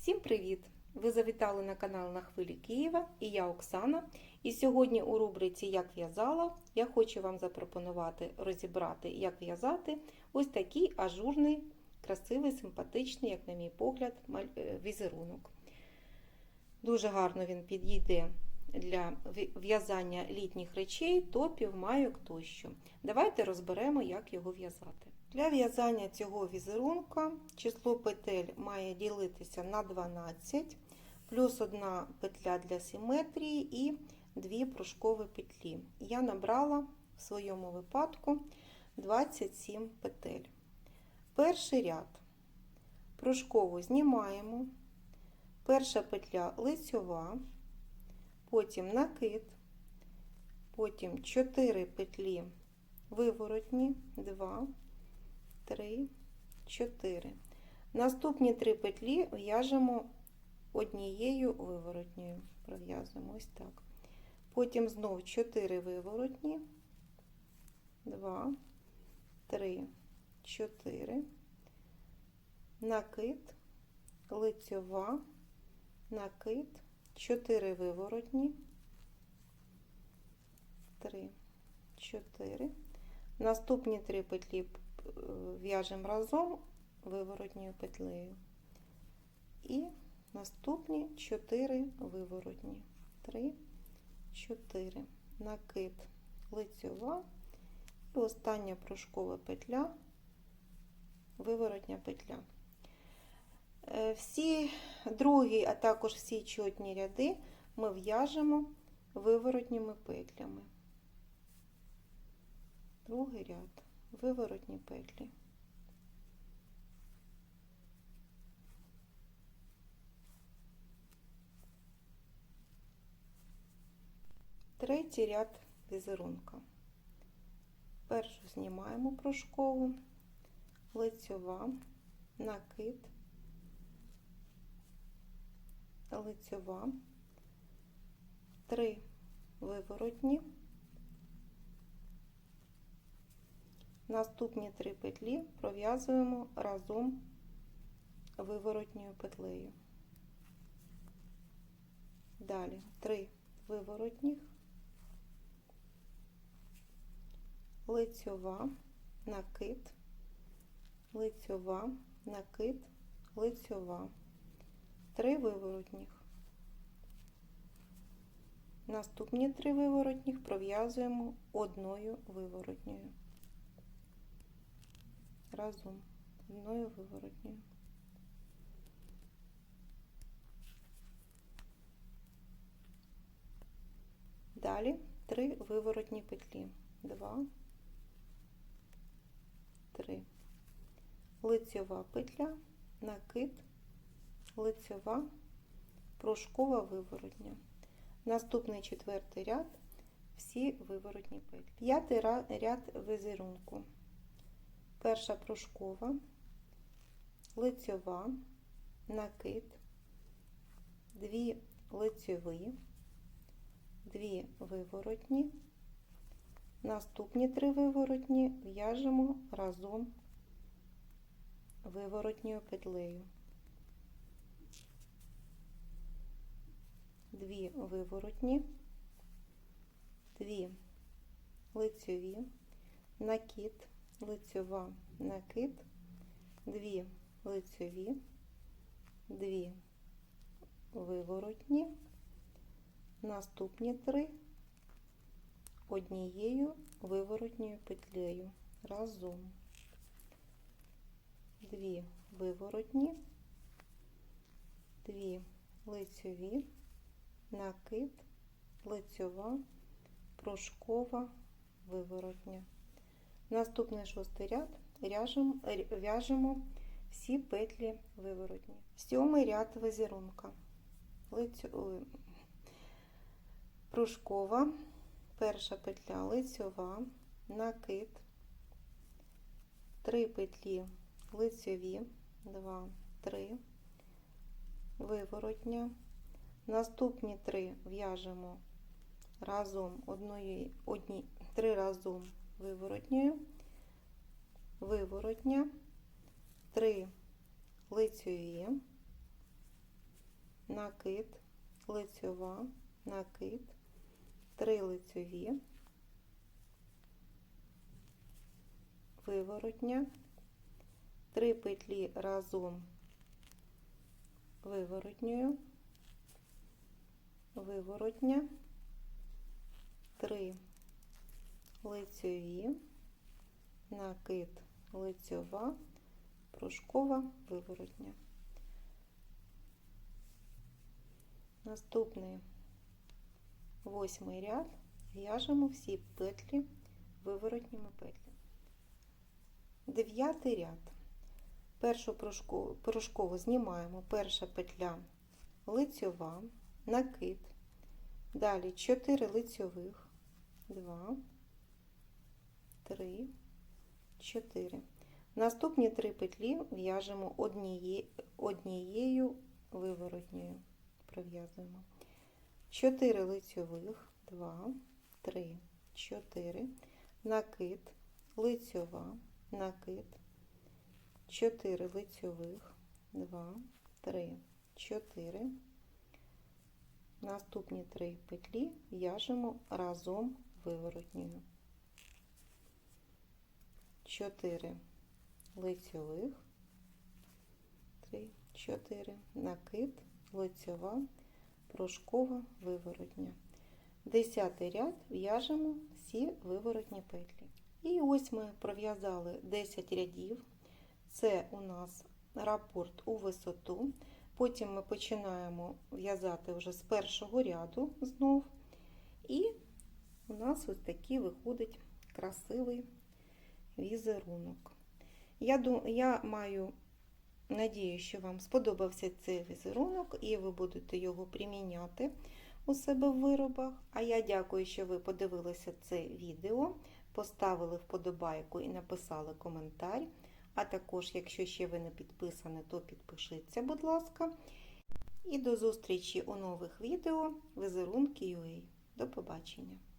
Всім привіт! Ви завітали на канал на хвилі Києва і я Оксана. І сьогодні у рубриці Як в'язала я хочу вам запропонувати розібрати, як в'язати ось такий ажурний, красивий, симпатичний, як на мій погляд, е, візерунок. Дуже гарно він підійде для в'язання літніх речей, топів, майок тощо. Давайте розберемо, як його в'язати. Для в'язання цього візерунка число петель має ділитися на 12, плюс одна петля для симетрії і дві пружкові петлі. Я набрала в своєму випадку 27 петель. Перший ряд пружкову знімаємо, перша петля лицьова, потім накид, потім 4 петлі виворотні, 2, 3, 4. Наступні три петлі в'яжемо однією виворотньою. Пров'язуємо ось так. Потім знов 4 виворотні, 2, 3, 4, накид, лицьова, накид, 4 виворотні, 3, 4. Наступні три петлі в'яжемо разом виворотньою петлею. І наступні 4 виворотні. 3, 4. Накид лицьова. І остання пружкова петля, виворотня петля. Е, Всі другі, а також всі чотні ряди ми в'яжемо виворотніми петлями. Другий ряд виворотні петлі. Третій ряд візерунка. Першу знімаємо пружкову, лицьова, накид, лицьова, три виворотні. Наступні три петлі пров'язуємо разом виворотньою петлею. Далі три виворотніх, лицьова, накид, лицьова, накид, лицьова, три виворотніх. Наступні три виворотніх пров'язуємо одною виворотньою разом одною виворотньою. Далі три виворотні петлі. Два, три. Лицьова петля, накид, лицьова, пружкова виворотня. Наступний четвертий ряд всі виворотні петлі. П'ятий ряд візерунку. Перша пружкова, лицьова, накид, дві лицьові, дві виворотні. Наступні три виворотні в'яжемо разом виворотньою петлею. Дві виворотні, дві лицьові, накид, лицьова накид, дві лицьові, дві виворотні, наступні три однією виворотньою петлею разом. Дві виворотні, дві лицьові, накид, лицьова, пружкова, виворотня. Наступний шостий ряд в'яжемо, в'яжемо всі петлі виворотні. Сьомий ряд візерунка. Лицю... Пружкова, перша петля лицьова, накид, три петлі лицьові, 2, 3, виворотня. Наступні три в'яжемо разом одної, одні, три разом виворотньою, виворотня, 3 лицьові, накид, лицьова, накид, 3 лицьові, виворотня, 3 петлі разом виворотньою, виворотня, 3 лицьові, накид, лицьова, пружкова, виворотня. Наступний восьмий ряд в'яжемо всі петлі виворотніми петлями. Дев'ятий ряд. Першу пружкову, пружкову знімаємо, перша петля лицьова, накид, далі 4 лицьових, 2, 3, 4. Наступні три петлі в'яжемо одніє, однією виворотньою, пров'язуємо. 4 лицьових, 2, 3, 4, накид, лицьова, накид, 4 лицьових, 2, 3, 4. Наступні три петлі в'яжемо разом виворотньою. 4 лицьових, 3, 4, накид, лицьова, пружкова, виворотня. Десятий ряд в'яжемо всі виворотні петлі. І ось ми пров'язали 10 рядів. Це у нас рапорт у висоту. Потім ми починаємо в'язати вже з першого ряду знов. І у нас ось такий виходить красивий візерунок. Я, я маю надію, що вам сподобався цей візерунок, і ви будете його приміняти у себе в виробах. А я дякую, що ви подивилися це відео, поставили вподобайку і написали коментар. А також, якщо ще ви не підписані, то підпишіться, будь ласка. І до зустрічі у нових відео Візерунки.ua. До побачення!